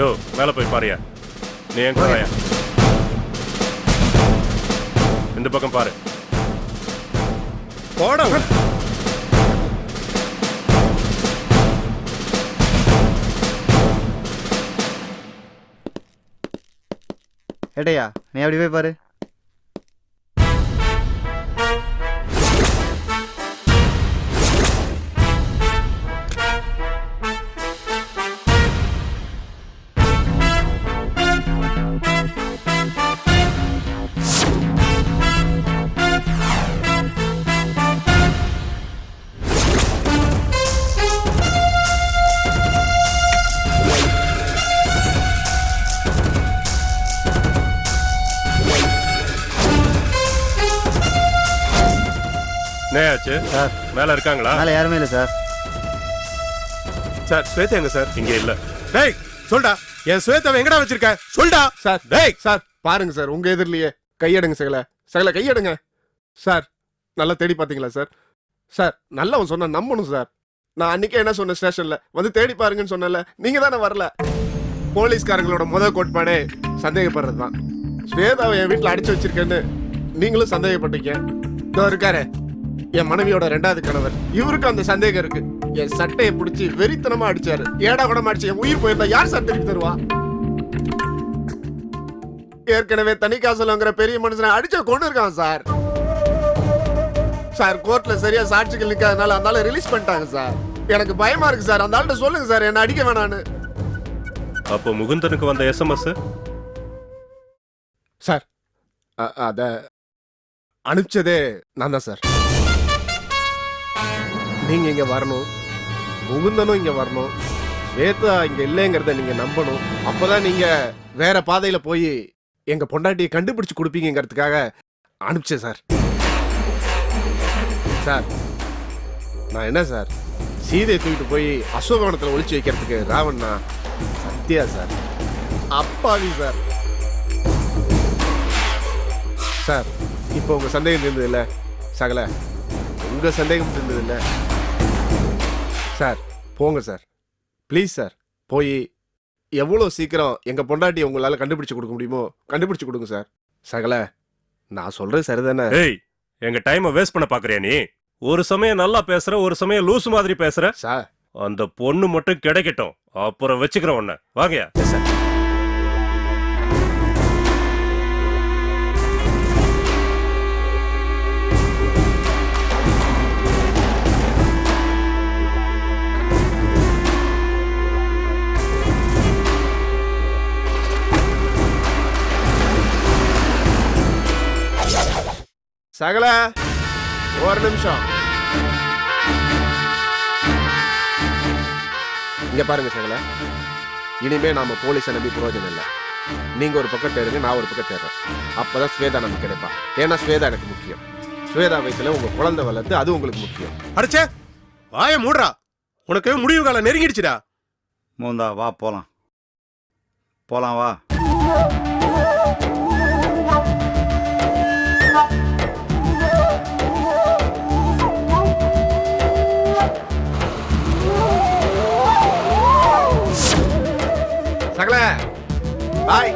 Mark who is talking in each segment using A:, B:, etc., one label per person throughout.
A: யோ மேலே போய் பாருயா. நீ எங்க வாயா? இந்த பக்கம் பாரு.
B: போட.
C: ஏட்டையா நீ அப்படி போய் பாரு.
A: என்ன ஆச்சு
C: சார்.
A: மேலே இருக்காங்களா?
C: மேலே யாருமே இல்லை சார்.
B: சார் ஸ்வேதா எங்க சார்?
A: இங்கே இல்லை.
B: டேய் சொல்டா. என் ஸ்வேதாவை எங்கடா வச்சிருக்க? சொல்டா.
D: சார்
B: டேய்.
D: சார் பாருங்க சார். உங்க எதிரிலேயே கையெடுங்க சகல. சகல கையெடுங்க. சார் நல்லா தேடி பாத்தீங்களா சார்? சார் நல்லவன் சொன்னா நம்பணும் சார். நான் அன்னைக்கே என்ன சொன்னேன் ஸ்டேஷன்ல? வந்து தேடி பாருங்கன்னு சொன்னல நீங்க தானே வரல? போலீஸ்காரங்களோட முதல் கோட்பாடே சந்தேகப்படுறது தான் ஸ்வேதாவை என் வீட்டுல அடிச்சு வச்சிருக்கேன்னு நீங்களும் சந்தேகப்பட்டீங்க இதோ இருக்காரு. என் மனைவியோட ரெண்டாவது கணவர். இவருக்கு அந்த சந்தேகம் இருக்கு. என் சட்டையை பிடிச்சி வெறித்தனமா அடிச்சாரு. ஏடா கூட அடிச்சு என் உயிர் போயிருந்தா யார் சார் திருப்பி தருவா? ஏற்கனவே தனி காசலங்கிற பெரிய மனுஷனை அடிச்ச கொண்டு இருக்கான் சார். சார் கோர்ட்ல சரியா சாட்சிகள் நிக்காதனால அந்த ரிலீஸ் பண்ணிட்டாங்க சார். எனக்கு பயமா இருக்கு சார். அந்த ஆள்கிட்ட சொல்லுங்க சார் என்ன அடிக்க வேணான்னு.
A: அப்போ முகுந்தனுக்கு வந்த எஸ்எம்எஸ்
D: சார் அத அனுப்பிச்சதே நான் தான் சார். நீங்கள் இங்கே வரணும். முகுந்தனும் இங்கே வரணும். ஸ்வேதா இங்கே இல்லைங்கிறத நீங்கள் நம்பணும். அப்போ தான் நீங்கள் வேற பாதையில் போய் எங்கள் பொண்டாட்டியை கண்டுபிடிச்சு கொடுப்பீங்கிறதுக்காக அனுப்பிச்சேன் சார். சார் நான் என்ன சார்? சீதையை தூக்கிட்டு போய் அசோகவனத்தில் ஒழிச்சு வைக்கிறதுக்கு ராவண்ணா சத்யா சார். அப்பாவி சார். சார் இப்போ உங்கள் சந்தேகம் இருந்தது இல்லை? சகல உங்கள் சந்தேகம் இருந்தது இல்லை? சார். போங்க சார். Please sir. போய் எவ்வளோ சீக்கிரம் எங்க பொண்டாட்டி உங்களால கண்டுபிடிச்சு கொடுக்க முடியுமோ கண்டுபிடிச்சு கொடுங்க சார். சகல நான் சொல்றது சரிதானே?
A: ஏய் எங்க டைமை வேஸ்ட் பண்ண பாக்குறியா நீ? ஒரு சமயம் நல்லா பேசுற ஒரு சமயம் லூசு மாதிரி பேசுற.
D: சார்.
A: அந்த பொண்ணு மட்டும் கிடைக்கட்டும். அப்புறம் வச்சுக்கிறேன் உன்னை. வாங்கயா
D: சார். சகல ஒரு நிமிஷம். இங்க பாருங்க சகல. இனிமே நாம போலீஸை நம்பி பிரயோஜனம் இல்லை. நீங்க ஒரு பக்கம் தேடுங்க நான் ஒரு பக்கம் தேடுறேன். அப்பதான் ஸ்வேதா நமக்கு கிடைப்பா. ஏன்னா ஸ்வேதா எனக்கு முக்கியம். ஸ்வேதா வயசுல உங்க குழந்தை வளர்த்து அது உங்களுக்கு முக்கியம்.
B: அடிச்சே வாய மூடுறா. உனக்கு முடிவு காலம் நெருங்கிடுச்சுடா.
C: மூந்தா வா போகலாம் போகலாம் வா.
D: பாய்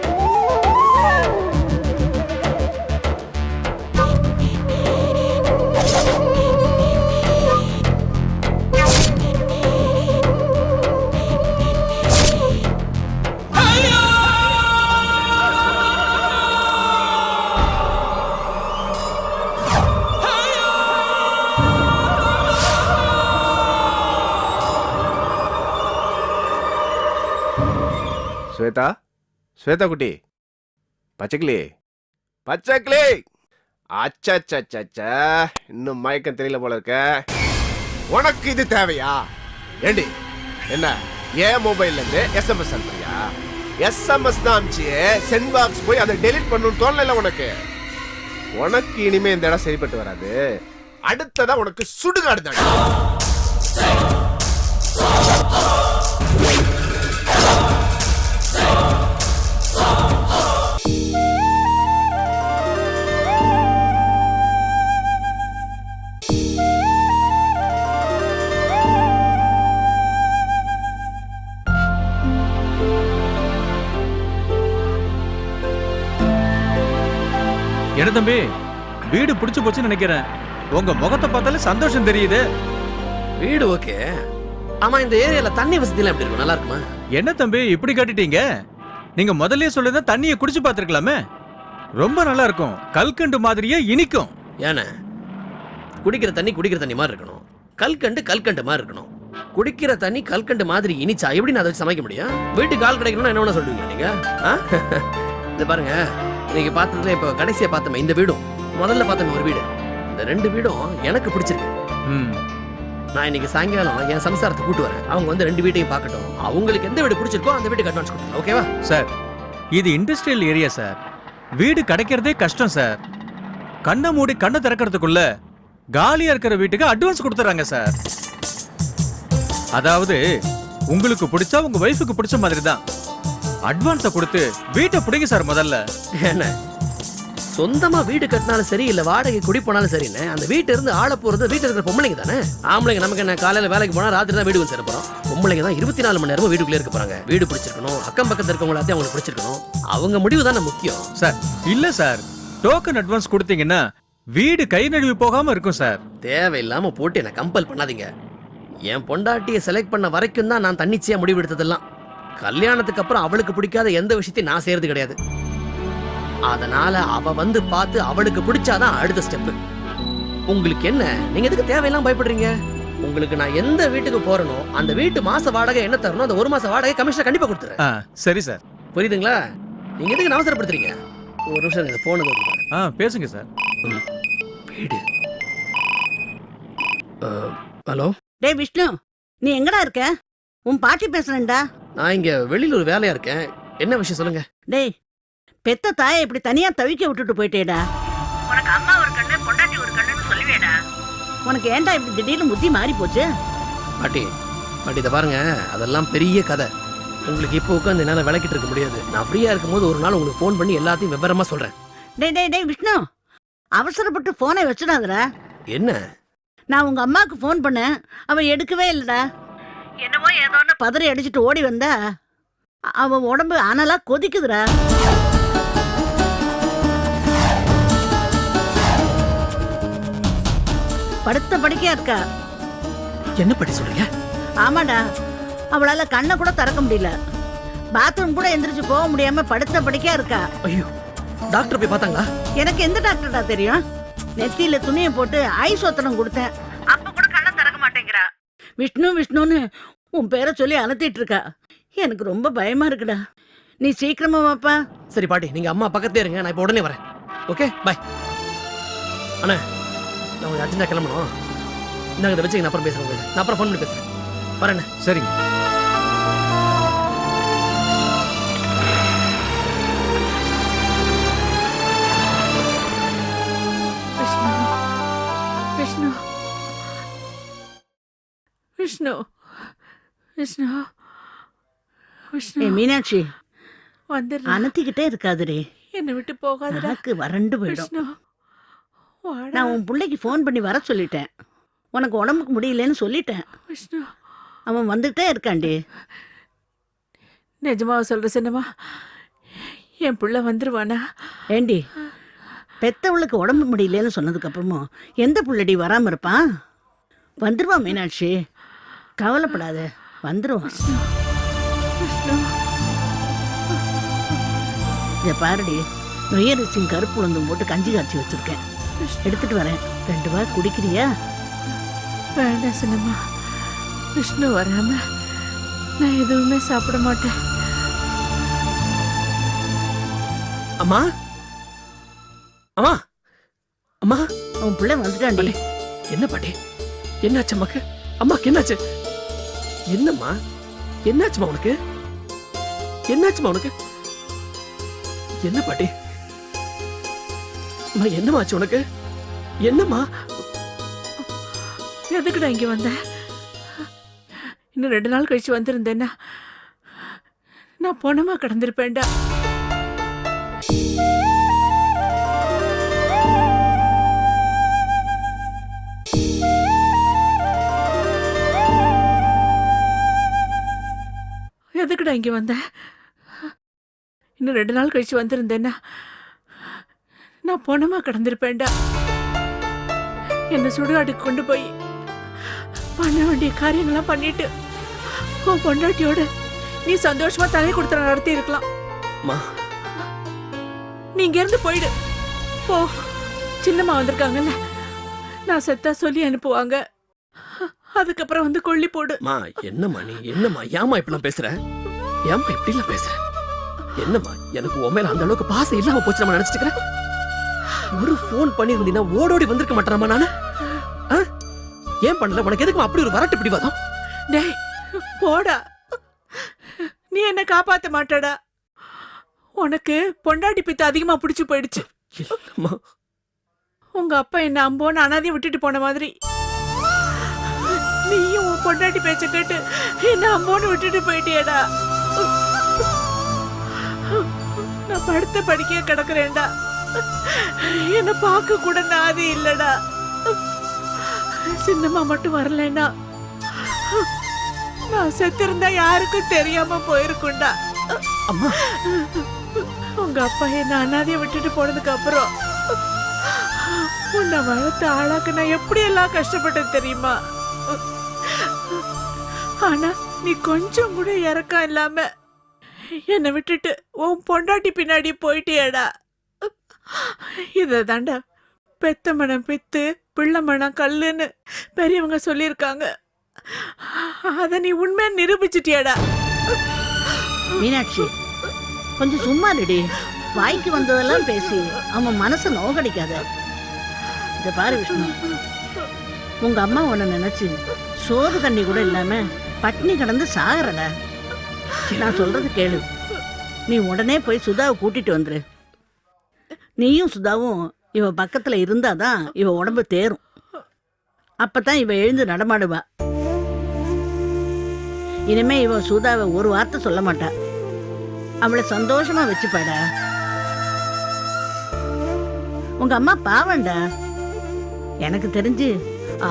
D: ஸ்வேதா குட்டி பச்சைக்கிளி பச்சைக்கிளி! அச்சச்சச்சச்சா இன்னும் மயக்கம் தெரியல போல இருக்க. உனக்கு இது தேவையா? ஏண்டி என்ன ஏன் மொபைல்ல இருந்து எஸ்எம்எஸ் அனுப்புறியா? எஸ்எம்எஸ் தான் அமிச்சு சென்ட் பாக்ஸ் போய் அதை டெலிட் பண்ணணும்னு தோணல உனக்கு? உனக்கு இனிமே இந்த இடம் சரிப்பட்டு வராது. அடுத்ததான் உனக்கு சுடுகாடு தான்.
E: என்ன தம்பி? வீடு பிடிச்சு போச்சுன்னு நினைக்கிறேன். உங்க முகத்தை பார்த்தாலே சந்தோஷம் தெரியுது.
F: வீடு ஓகே. ஆமா இந்த ஏரியால தண்ணி வசதிலாம் எப்படி இருக்கும்? நல்லா இருக்குமா?
E: என்ன தம்பி இப்படி கட்டிட்டீங்க? நீங்க முதல்லயே சொல்லிருந்தா தண்ணியை குடிச்சு பார்த்திருக்கலாமே. ரொம்ப நல்லா இருக்கும். கல்கண்டு மாதிரியே இனிக்கும்.
F: ஏன்னா குடிக்கிற தண்ணி குடிக்கிற தண்ணி மாதிரி இருக்கணும். கல்கண்டு கல்கண்டு மாதிரி இருக்கணும். குடிக்கிற தண்ணி கல்கண்டு மாதிரி இனிச்சா எப்படி நான் அதை வச்சு சமைக்க முடியும்? வீட்டுக்கு ஆள் கிடைக்கணும்னா என்ன வேணா சொல்லுவீங்க நீங்க? ஆ? இது பாருங்க. இன்னைக்கு பார்த்ததுல இப்போ கடைசியா பார்த்தோமே இந்த வீடும். முதல்ல பார்த்தோமே ஒரு வீடு. இந்த ரெண்டு வீடும் எனக்கு பிடிச்சிருக்கு.
E: ம்,
F: நான் இன்னைக்கு சாயங்காலம் என் சம்சாரத்தை கூட்டு வரேன். அவங்க வந்து ரெண்டு வீட்டையும் பார்க்கட்டும். அவங்களுக்கு எந்த வீடு பிடிச்சிருக்கோ அந்த வீட்டுக்கு அட்வான்ஸ் கொடுத்துருங்க ஓகேவா
E: சார் இது இண்டஸ்ட்ரியல் ஏரியா சார். வீடு கிடைக்கிறதே கஷ்டம் சார். கண்ணை மூடி கண்ணை திறக்கிறதுக்குள்ள காலியா இருக்கிற வீட்டுக்கு அட்வான்ஸ் கொடுத்துறாங்க சார். அதாவது உங்களுக்கு பிடிச்சா உங்க ஒய்ஃபுக்கு பிடிச்ச மாதிரி தான் அட்வான்ஸை கொடுத்து வீட்டை பிடிங்க சார் முதல்ல.
F: என்ன? சொந்தமா வீடு கட்டினாலும் சரி இல்ல வாடகை குடி போனாலும் சரின்னு அந்த வீட்டுல இருந்து ஆள போறது வீட்டுல இருக்கிற பொம்பளைங்க தானே? ஆம்பளைங்க நமக்கு என்ன காலையில வேலைக்கு போனா ராத்திரி தான் வீடு வந்து போறோம். பொம்பளைங்க தான் இருபத்தி நாலு மணி நேரமும் வீட்டுக்குள்ளே இருக்க போறாங்க. வீடு பிடிச்சிருக்கணும் அக்கம் பக்கத்துல இருக்கவங்க எல்லாத்தையும் அவங்களுக்கு பிடிச்சிருக்கணும். அவங்க முடிவு தானே முக்கியம்.
E: சார் இல்ல சார். டோக்கன் அட்வான்ஸ் கொடுத்தீங்கன்னா வீடு கை நழுவி போகாம இருக்கும் சார்.
F: தேவையில்லாம போட்டு என்ன கம்பல் பண்ணாதீங்க. என் பொண்டாட்டியை செலக்ட் பண்ண வரைக்கும் தான் நான் தன்னிச்சையா முடிவு எடுத்ததெல்லாம். கல்யாணத்துக்கு அப்புறம் அவளுக்கு பிடிக்காத எந்த விஷயத்தையும் நான் செய்யறது கிடையாது. அதனால அவ வந்து பார்த்து அவளுக்கு பிடிச்சாதான் அடுத்த ஸ்டெப் உங்களுக்கு என்ன? நீங்க எதுக்கு தேவையெல்லாம் பயப்படுறீங்க? உங்களுக்கு நான் எந்த வீட்டுக்கு போறேனோ அந்த வீட்டு மாச வாடகை என்ன தரணும் அந்த ஒரு மாச வாடகை கமிஷன் கண்டிப்பா கொடுத்துறேன்
E: ஆ சரி சார்.
F: புரியுதுங்களா? நீங்க எதுக்கு நான் அவசரப்படுத்துறீங்க? ஒரு நிமிஷம் இந்த போனது
E: ஆ பேசுங்க சார்.
F: வீடு. ஹலோ?
G: டேய் விஷ்ணு நீ எங்கடா இருக்க? உன் பாட்டி பேசுறேன்டா.
F: நான் இங்க வெளியில ஒரு வேலையா இருக்கேன். என்ன விஷயம் சொல்லுங்க?
G: டேய் பெத்த தாயை இப்படி தனியா தவிக்க விட்டுட்டு போயிட்டேடா. உனக்கு அம்மா ஒரு கண்ணு பொண்டாட்டி ஒரு கண்ணுன்னு சொல்லுவேடா. உனக்கு ஏன்டா இப்படி திடீர்னு புத்தி மாறி போச்சு?
F: பாட்டி பாட்டி இதை பாருங்க. அதெல்லாம் பெரிய கதை. உங்களுக்கு இப்போ உட்காந்து என்னால் விளக்கிட்டு இருக்க முடியாது. நான் ஃப்ரீயா இருக்கும்போது ஒரு நாள் உங்களுக்கு ஃபோன் பண்ணி எல்லாத்தையும் விவரமா சொல்றேன்.
G: டேய் டேய் டேய் விஷ்ணு. அவசரப்பட்டு போனை வச்சிடாதடா.
F: என்ன?
G: நான் உங்க அம்மாவுக்கு ஃபோன் பண்ணேன். அவ எடுக்கவே இல்லடா. என்னவோ ஏதோன்னு பதறி அடிச்சிட்டு ஓடி வந்தா. அ- அவ உடம்பு அனலா கொதிக்குதுடா. படுத்த படுக்கையா இருக்கா.
F: என்ன பாட்டி சொல்றீங்க?
G: ஆமாடா. அவளால கண்ணை கூட திறக்க முடியல. பாத்ரூம் கூட எந்திரிச்சு போக முடியாம படுத்த படுக்கையா இருக்கா.
F: ஐயோ டாக்டர் போய் பார்த்தாங்களா?
G: எனக்கு எந்த டாக்டர்டா தெரியும்? நெத்தியில துணியை போட்டு ஐஸ் ஒத்தனம் கொடுத்தேன். விஷ்ணு விஷ்ணுன்னு உன் பேரை சொல்லி அலத்திட்டு இருக்கா எனக்கு ரொம்ப பயமா இருக்குடா. நீ சீக்கிரமா வாப்பா.
F: சரி பாட்டி நீங்க அம்மா பக்கத்தே இருங்க நான் இப்போ உடனே வரேன். ஓகே பை அண்ணா நான் கொஞ்சம் அர்ஜென்ட்டாக கிளம்பணும். இந்தாங்க இதை வச்சு நான் அப்புறம் பேசுறேன் உங்களுக்கு. நான் அப்புறம் ஃபோன் பண்ணி பேசுறேன். வரேன்
E: சரிங்க.
H: விஷ்ணு. விஷ்ணு. விஷ்ணு.
G: ஏ மீனாட்சி.
H: வந்துடுறேன்
G: அனத்திக்கிட்டே இருக்காதுடே.
H: என்னை விட்டு போகாதடா.
G: நாக்கு வறண்டு போயிடும்.
H: விஷ்ணு வாடா.
G: நான் உன் பிள்ளைக்கு ஃபோன் பண்ணி வர சொல்லிட்டேன். உனக்கு உடம்புக்கு முடியலன்னு சொல்லிட்டேன்.
H: விஷ்ணு.
G: அவன் வந்துகிட்டே இருக்காண்டி
H: நிஜமா சொல்ற சின்னமா என் புள்ள வந்துருவானா?
G: ஏண்டி பெத்தவளுக்கு உடம்பு முடியலன்னு சொன்னதுக்கு அப்புறமும் எந்த புள்ளடி வராம இருப்பான்? வந்துருவான் மீனாட்சி. கவலைப்படாத
H: விஷ்ணு
G: இதை பாருடி நொய்யரிசியும் கருப்பு உளுந்தும் போட்டு கஞ்சி காய்ச்சி வச்சிருக்கேன். எடுத்துட்டு வரேன். ரெண்டு வாய் குடிக்கிறியா?
H: வேண்டாம் சின்னம்மா. விஷ்ணு வராம நான் எதுவுமே சாப்பிட மாட்டேன்.
F: அம்மா? அம்மா? அம்மா?
G: அவன் பிள்ளை வந்துட்டான்டி
F: என்ன பாட்டி? என்னாச்சு அம்மாக்கு? அம்மாக்கு என்னாச்சு? என்னம்மா? என்னாச்சுமா உனக்கு? என்னாச்சுமா உனக்கு? என்ன பாட்டி? அம்மா என்னம்மா ஆச்சு உனக்கு? என்னம்மா?
H: எதுக்குடா இங்க வந்த இன்னும் ரெண்டு நாள் கழிச்சு வந்திருந்தேன்னா நான் பொணமா கிடந்திருப்பேன்டா. எதுக்குடா இங்க வந்த? இன்னும் ரெண்டு நாள் கழிச்சு வந்திருந்தேன்னா நான் பொணமா கிடந்திருப்பேன்டா. என்ன சுடுகாட்டுக்கு கொண்டு போய் பண்ண வேண்டிய காரியங்கள்லாம் பண்ணிட்டு உன் பொண்டாட்டியோட நீ சந்தோஷமா தலை கொடுத்துற நடத்தி இருக்கலாம்
F: அம்மா
H: நீ இங்க இருந்து போயிடு. போ. சின்னம்மா வந்திருக்காங்கல்ல நான் செத்தா சொல்லி அனுப்புவாங்க. அதுக்கப்புறம் வந்து கொல்லி போடு.
F: அம்மா என்னம்மா நீ? என்னம்மா? ஏம்மா இப்படிலாம் பேசுற? ஏம்மா இப்படிலாம் பேசுற? என்னம்மா? எனக்கு உன் மேல அந்த அளவுக்கு பாசம் இல்லாம போச்சு நம்ம நினைச்சிட்டு ஒரு ஃபோன் பண்ணியிருந்தீங்கன்னா ஓடோடி வந்திருக்க மாட்டேறாமா நானு? ஏன் பண்ணல? உனக்கு எதுக்கு அப்படி ஒரு வரட்டு பிடிவாதம்?
H: டேய் போடா. நீ என்ன காப்பாத்த மாட்டடா. உனக்கு பொண்டாட்டி பித்த அதிகமா பிடிச்சு போயிடுச்சு. உங்க அப்பா என்ன அம்போன்னு அனாதைய விட்டுட்டு போன மாதிரி. பொண்டாட்டி பேச்ச கேட்டு என்ன அம்போன்னு விட்டுட்டு போயிட்டியேடா. நான் படுத்த படிக்க கிடக்குறேன்டா. என்ன பார்க்க கூட நாதி இல்லடா. சின்னம்மா மட்டும் வரலைன்னா நான் செத்திருந்தா யாருக்கும் தெரியாம போயிருக்கும்டா.
F: அம்மா.
H: உங்க அப்பா என்ன அனாதைய விட்டுட்டு போனதுக்கு அப்புறம் உன்னை வளர்த்து ஆளாக்க நான் எப்படி எல்லாம் கஷ்டப்பட்டேன் தெரியுமா? ஆனா நீ கொஞ்சம் கூட இறக்கம் இல்லாம என்னை விட்டுட்டு உன் பொண்டாட்டி பின்னாடி போயிட்டியேடா. இத தாண்டா பெத்த மனம் பித்து பிள்ளை மனம் கல்லுன்னு பெரியவங்க சொல்லியிருக்காங்க. அதை நீ உண்மையா நிரூபிச்சிட்டியாடா.
G: மீனாட்சி கொஞ்சம் சும்மா ரெடி வாய்க்கு வந்ததெல்லாம் பேசி அவன் மனசை நோகடிக்காத. இதை பாரு விஷ்ணு. உங்க அம்மா உன்னை நினைச்சு சோறு தண்ணி கூட இல்லாம பட்னி கிடந்து சாகறடா நான் சொல்றது கேளு. நீ உடனே போய் சுதாவை கூட்டிட்டு வந்துரு. நீயும் சுதாவும் இவ பக்கத்துல இருந்தாதான் இவ உடம்பு தேரும். அப்பதான் இவ எழுந்து நடமாடுவா. இனிமே இவ சுதாவை ஒரு வார்த்தை சொல்ல மாட்டா. அவளை சந்தோஷமா வச்சுப்பாடா. உங்க அம்மா பாவண்டா எனக்கு தெரிஞ்சு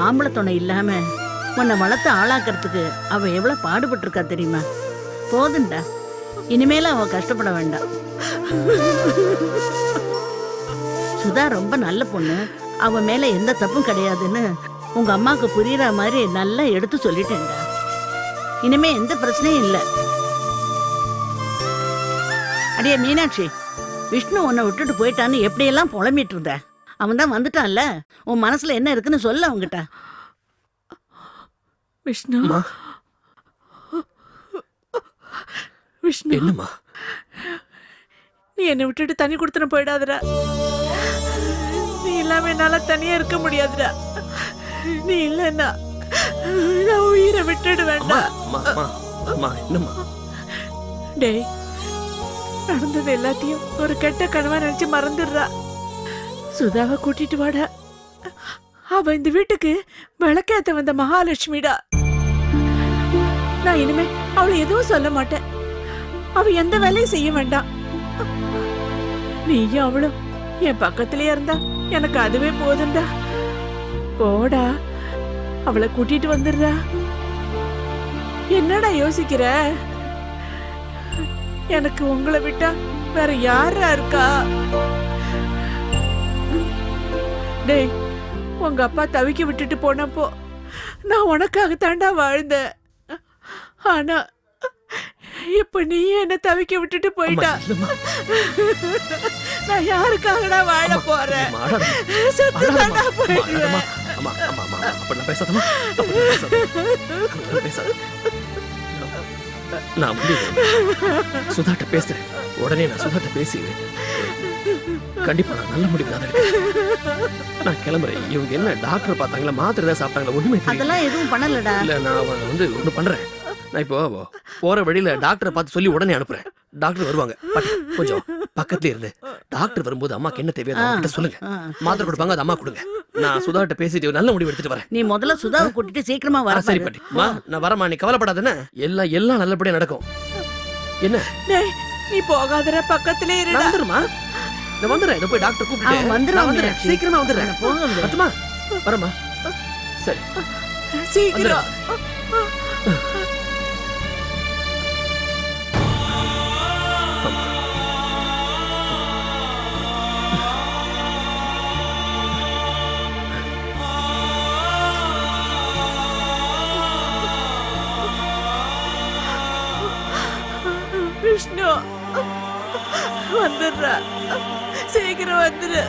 G: ஆம்பளை துணை இல்லாம உன்னை வளர்த்து ஆளாக்கிறதுக்கு அவ எவ்வளவு பாடுபட்டு இருக்கா தெரியுமா? போதும்டா. இனிமேல அவ கஷ்டப்பட வேண்டாம். சுதா ரொம்ப நல்ல பொண்ணு. அவ மேல எந்த தப்பும் கிடையாதுன்னு உங்க அம்மாவுக்கு புரியுற மாதிரி நல்லா எடுத்து சொல்லிட்டேன்டா. இனிமே எந்த பிரச்சனையும் இல்லை. அடியே மீனாட்சி விஷ்ணு உன்னை விட்டுட்டு போயிட்டான்னு எப்படியெல்லாம் புலம்பிட்டு இருந்த? அவன் தான் வந்துட்டான்ல. உன் மனசுல என்ன இருக்குன்னு சொல்ல அவங்கிட்ட
H: விஷ்ணு. விஷ்ணு.
F: என்னம்மா?
H: நீ என்னை விட்டுட்டு தண்ணி கொடுத்துன போயிடாதடா. நீ இல்லாம என்னால தனியா இருக்க முடியாதுடா. நீ இல்லைன்னா நான் உயிரை விட்டுடு வேண்டாம் டேய் நடந்தது எல்லாத்தையும் ஒரு கெட்ட கனவா நினைச்சு மறந்துடுறா. சுதாவை கூட்டிட்டு வாடா. அவ இந்த வீட்டுக்கு விளக்கேத்த வந்த மகாலட்சுமிடா. நான் இனிமே அவளை எதுவும் சொல்ல மாட்டேன். அவ எந்த வேலையும் செய்ய வேண்டாம். நீயும் அவளும் என் பக்கத்திலேயே இருந்தா எனக்கு அதுவே போதும்டா. போடா. அவளை கூட்டிட்டு வந்துடுறா. என்னடா யோசிக்கிற? எனக்கு உங்களை விட்டா வேற யாரா இருக்கா? டேய் உங்க அப்பா தவிக்க விட்டுட்டு போனப்போ நான் உனக்காக தாண்டா வாழ்ந்தேன். ஆனா இப்ப நீ என்ன தவிக்க விட்டுட்டு போயிட்டா. நான் யாருக்காகடா வாழ போறேன். செத்து. தாண்டா போயிடுவேன்.
F: நான் சுதாட்ட பேசுறேன். உடனே நான் சுதாட்ட பேசி கண்டிப்பா நான் நல்ல முடிவு தான் நான் கிளம்புறேன். இவங்க என்ன டாக்டர் பார்த்தாங்களா? மாத்திரை தான் சாப்பிட்டாங்களா? ஒண்ணுமே
G: அதெல்லாம் எதுவும் பண்ணலடா.
F: இல்ல நான் வந்து ஒண்ணு பண்றேன். நான் இப்போ போற வழியில டாக்டரை பார்த்து சொல்லி உடனே அனுப்புறேன். டாக்டர் வருவாங்க. கொஞ்சம் பக்கத்துல இருந்து. டாக்டர் வரும்போது அம்மாக்கு என்ன தேவையோ அவங்ககிட்ட சொல்லுங்க. மாத்திரை கொடுப்பாங்க அது அம்மா கொடுங்க. நான் சுதாட்ட பேசிட்டு ஒரு நல்ல முடிவு எடுத்துட்டு வரேன்.
G: நீ முதல்ல சுதாவை கூட்டிட்டு சீக்கிரமா வர
F: சரி. பாட்டி. மா நான் வரமா நீ கவலைப்படாதேன்னு எல்லாம் எல்லாம் நல்லபடியா நடக்கும். என்ன?
H: நீ போகாதடா பக்கத்திலே
F: நான்
H: இருடா
F: வந்துருமா நான் வந்துடுறேன். இதை போய் டாக்டர் கூப்பிட்டு வந்துடுறேன்.
G: மீனாட்சி.
F: சீக்கிரமா வந்துடுறேன்.
G: போங்க.
F: பத்துமா? வரமா சரி.
H: சீக்கிரம். விஷ்ணு வந்துடுறா சீக்கிரம் வந்துடு